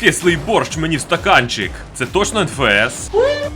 Кислий борщ мені в стаканчик. Це точно НФС?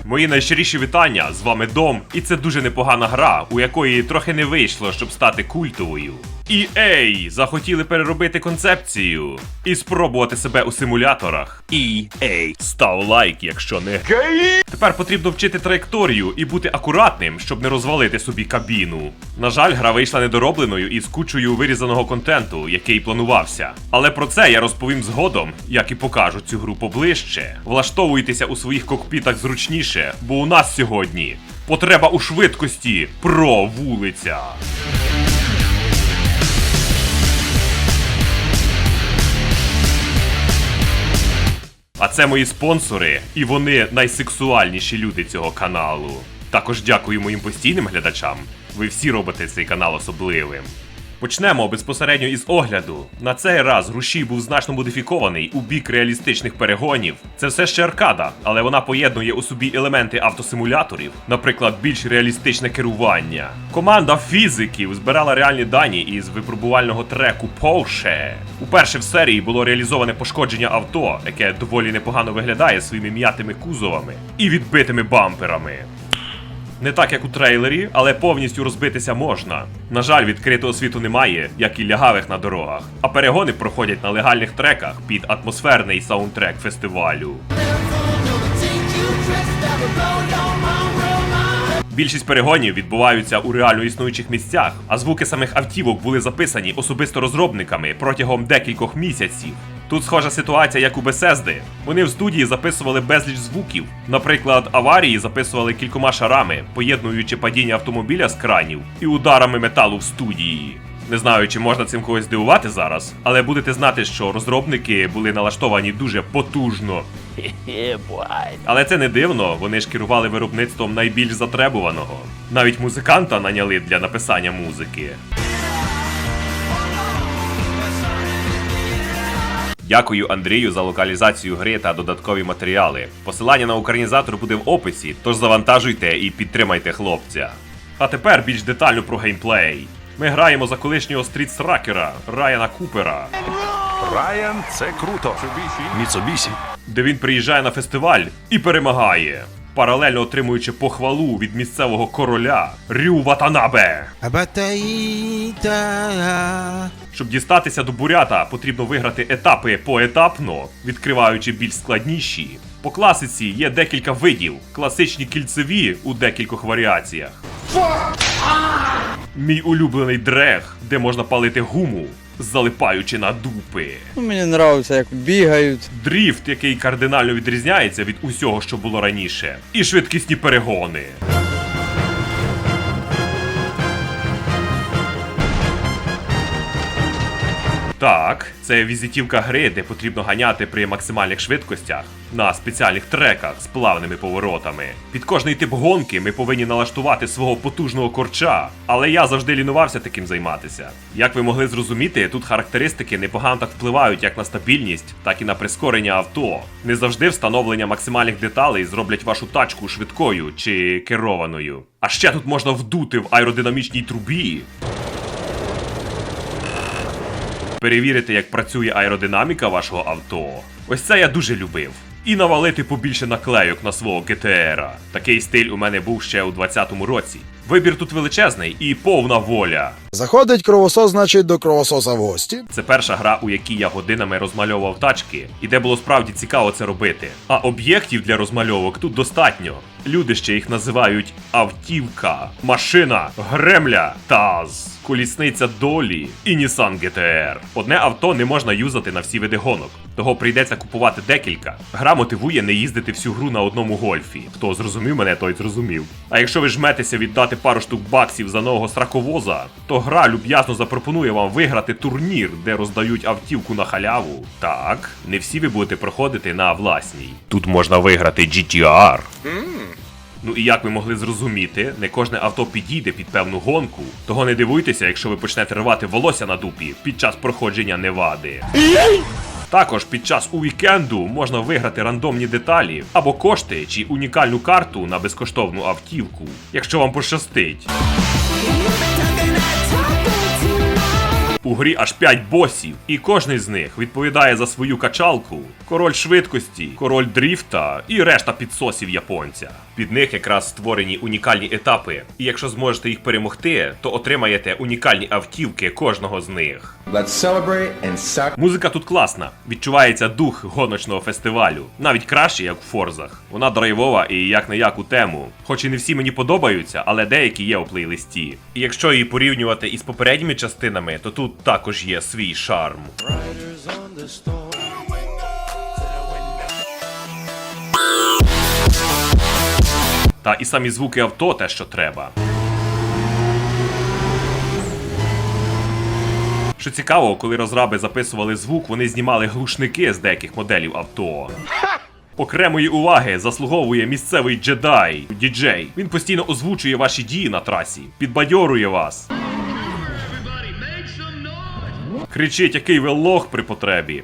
Мої найщиріші вітання. З вами Дом, і це дуже непогана гра, у якої трохи не вийшло, щоб стати культовою. EA захотіли переробити концепцію і спробувати себе у симуляторах. EA став лайк, якщо не гей. Тепер потрібно вчити траєкторію і бути акуратним, щоб не розвалити собі кабіну. На жаль, гра вийшла недоробленою і з кучою вирізаного контенту, який планувався. Але про це я розповім згодом, як і покажу цю гру поближче. Влаштовуйтеся у своїх кокпітах зручніше, бо у нас сьогодні потреба у швидкості про вулиця. А це мої спонсори, і вони найсексуальніші люди цього каналу. Також дякую моїм постійним глядачам. Ви всі робите цей канал особливим. Почнемо безпосередньо із огляду. На цей раз рушій був значно модифікований у бік реалістичних перегонів. Це все ще аркада, але вона поєднує у собі елементи автосимуляторів, наприклад, більш реалістичне керування. Команда фізиків збирала реальні дані із випробувального треку Porsche. Уперше в серії було реалізоване пошкодження авто, яке доволі непогано виглядає своїми м'ятими кузовами і відбитими бамперами. Не так як у трейлері, але повністю розбитися можна. На жаль, відкритого світу немає, як і лягавих на дорогах. А перегони проходять на легальних треках під атмосферний саундтрек фестивалю. Більшість перегонів відбуваються у реально існуючих місцях, а звуки самих автівок були записані особисто розробниками протягом декількох місяців. Тут схожа ситуація, як у Бесезди. Вони в студії записували безліч звуків. Наприклад, аварії записували кількома шарами, поєднуючи падіння автомобіля з кранів і ударами металу в студії. Не знаю, чи можна цим когось здивувати зараз, але будете знати, що розробники були налаштовані дуже потужно. Але це не дивно, вони ж керували виробництвом найбільш затребуваного. Навіть музиканта наняли для написання музики. Дякую Андрію за локалізацію гри та додаткові матеріали. Посилання на українізатор буде в описі, тож завантажуйте і підтримайте хлопця. А тепер більш детально про геймплей. Ми граємо за колишнього стрітсракера Райана Купера, Райан, це круто. Міцобісі, де він приїжджає на фестиваль і перемагає, паралельно отримуючи похвалу від місцевого короля Рю Ватанабе. Щоб дістатися до бурята, потрібно виграти етапи поетапно, відкриваючи більш складніші. По класиці є декілька видів, класичні кільцеві у декількох варіаціях. Мій улюблений дрег, де можна палити гуму, залипаючи на дупи. Ну, мені подобається, як бігають. Дріфт, який кардинально відрізняється від усього, що було раніше, і швидкісні перегони. Так, це візитівка гри, де потрібно ганяти при максимальних швидкостях на спеціальних треках з плавними поворотами. Під кожний тип гонки ми повинні налаштувати свого потужного корча, але я завжди лінувався таким займатися. Як ви могли зрозуміти, тут характеристики непогано так впливають як на стабільність, так і на прискорення авто. Не завжди встановлення максимальних деталей зроблять вашу тачку швидкою чи керованою. А ще тут можна вдути в аеродинамічній трубі. Перевірити, як працює аеродинаміка вашого авто. Ось це я дуже любив. І навалити побільше наклейок на свого ГТРа. Такий стиль у мене був ще у 20-му році. Вибір тут величезний і повна воля. Заходить кровосос, значить до кровососа в гості. Це перша гра, у якій я годинами розмальовував тачки, і де було справді цікаво це робити. А об'єктів для розмальовок тут достатньо. Люди ще їх називають автівка, машина, гремля, таз, колісниця долі і Nissan GTR. Одне авто не можна юзати на всі види гонок, того прийдеться купувати декілька. Гра мотивує не їздити всю гру на одному гольфі. Хто зрозумів мене, той зрозумів. А якщо ви жметеся віддати пару штук баксів за нового страховоза, то гра люб'язно запропонує вам виграти турнір, де роздають автівку на халяву. Так, не всі ви будете проходити на власній. Тут можна виграти GTR. Ну і як ви могли зрозуміти, не кожне авто підійде під певну гонку. Того не дивуйтеся, якщо ви почнете рвати волосся на дупі під час проходження Невади. Також під час уікенду можна виграти рандомні деталі або кошти чи унікальну карту на безкоштовну автівку, якщо вам пощастить. У грі аж 5 босів, і кожний з них відповідає за свою качалку, король швидкості, король дріфта і решта підсосів японця. Під них якраз створені унікальні етапи, і якщо зможете їх перемогти, то отримаєте унікальні автівки кожного з них. Let's celebrate and suck. Музика тут класна, відчувається дух гоночного фестивалю, навіть краще, як в Форзах. Вона драйвова і як не як у тему. Хоч і не всі мені подобаються, але деякі є у плейлисті. І якщо її порівнювати із попередніми частинами, то тут також є свій шарм. Та і самі звуки авто те, що треба. Що цікаво, коли розраби записували звук, вони знімали глушники з деяких моделів авто. Окремої уваги заслуговує місцевий джедай, діджей. Він постійно озвучує ваші дії на трасі, підбадьорує вас. Кричить, який ви лох при потребі.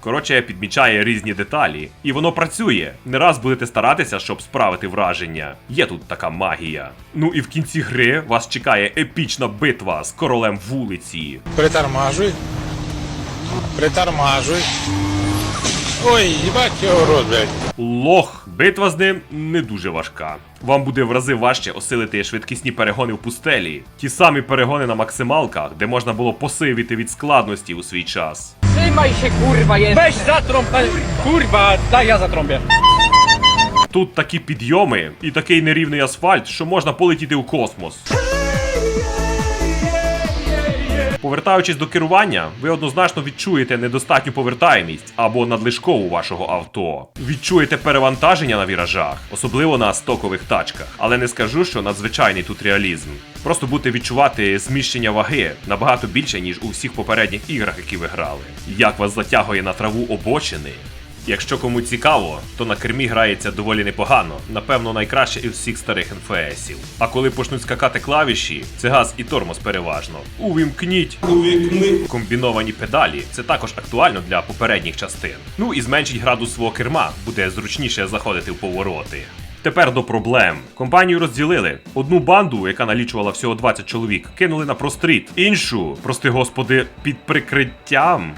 Коротше, підмічає різні деталі, і воно працює. Не раз будете старатися, щоб справити враження. Є тут така магія. Ну і в кінці гри вас чекає епічна битва з королем вулиці. Притормажуй. Притормажуй. Ой, їбать його рот, блядь. Лох. Битва з ним не дуже важка. Вам буде в рази важче осилити швидкісні перегони в пустелі, ті самі перегони на максималках, де можна було посивіти від складності у свій час. Trzymaj się kurwa jest! Weź zatrąb, kurwa, daj ja zatrąbię. Тут такі підйоми і такий нерівний асфальт, що можна полетіти у космос. Повертаючись до керування, ви однозначно відчуєте недостатню повертаємість або надлишкову вашого авто. Відчуєте перевантаження на віражах, особливо на стокових тачках. Але не скажу, що надзвичайний тут реалізм. Просто будете відчувати зміщення ваги набагато більше, ніж у всіх попередніх іграх, які ви грали. Як вас затягує на траву обочини, Якщо кому цікаво, то на кермі грається доволі непогано, напевно, найкраще із всіх старих НФСів. А коли почнуть скакати клавіші, це газ і тормоз переважно. Увімкніть комбіновані педалі. Це також актуально для попередніх частин. Ну і зменшить градус свого керма, буде зручніше заходити в повороти. Тепер до проблем. Компанію розділили. Одну банду, яка налічувала всього 20 чоловік, кинули на простріт. Іншу, прости господи, під прикриттям.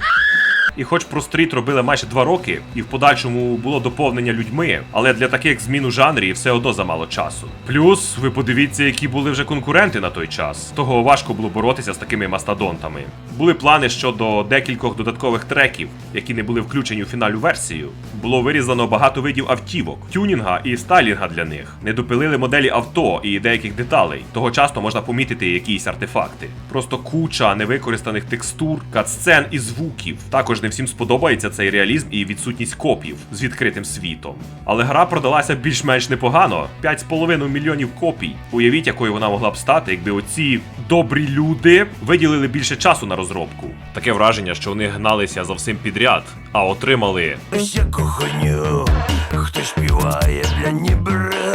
І хоч про стріт робили майже два роки, і в подальшому було доповнення людьми, але для таких змін у жанрі все одно замало часу. Плюс ви подивіться, які були вже конкуренти на той час. Того важко було боротися з такими мастодонтами. Були плани щодо декількох додаткових треків, які не були включені у фінальну версію. Було вирізано багато видів автівок, тюнінга і стайлінга для них. Не допилили моделі авто і деяких деталей. Того часто можна помітити якісь артефакти. Просто куча невикористаних текстур, катсцен і звуків. Також не всім сподобається цей реалізм і відсутність копів з відкритим світом. Але гра продалася більш-менш непогано 5,5 мільйонів копій. Уявіть, якою вона могла б стати, якби оці добрі люди виділили більше часу на розробку. Таке враження, що вони гналися за всім підряд, а отримали Всяку хуйню, хто співає, бля, не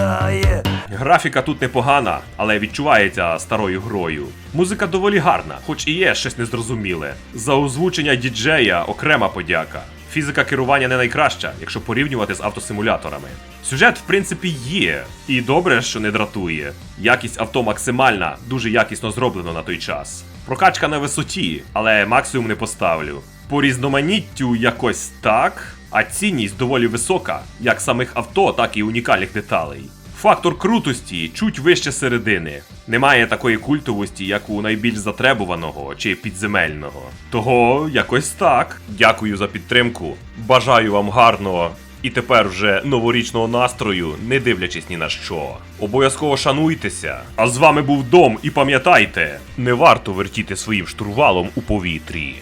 бригає. Графіка тут непогана, але відчувається старою грою. Музика доволі гарна, хоч і є щось незрозуміле. За озвучення діджея окрема подяка. Фізика керування не найкраща, якщо порівнювати з автосимуляторами. Сюжет, в принципі, є, і добре, що не дратує. Якість авто максимальна, дуже якісно зроблено на той час. Прокачка на висоті, але максимум не поставлю. По різноманіттю якось так, а цінність доволі висока, як самих авто, так і унікальних деталей. Фактор крутості чуть вище середини. Немає такої культовості, як у найбільш затребуваного чи підземельного. Того якось так. Дякую за підтримку. Бажаю вам гарного і тепер вже новорічного настрою, не дивлячись ні на що. Обов'язково шануйтеся. А з вами був Дом і пам'ятайте, не варто вертіти своїм штурвалом у повітрі.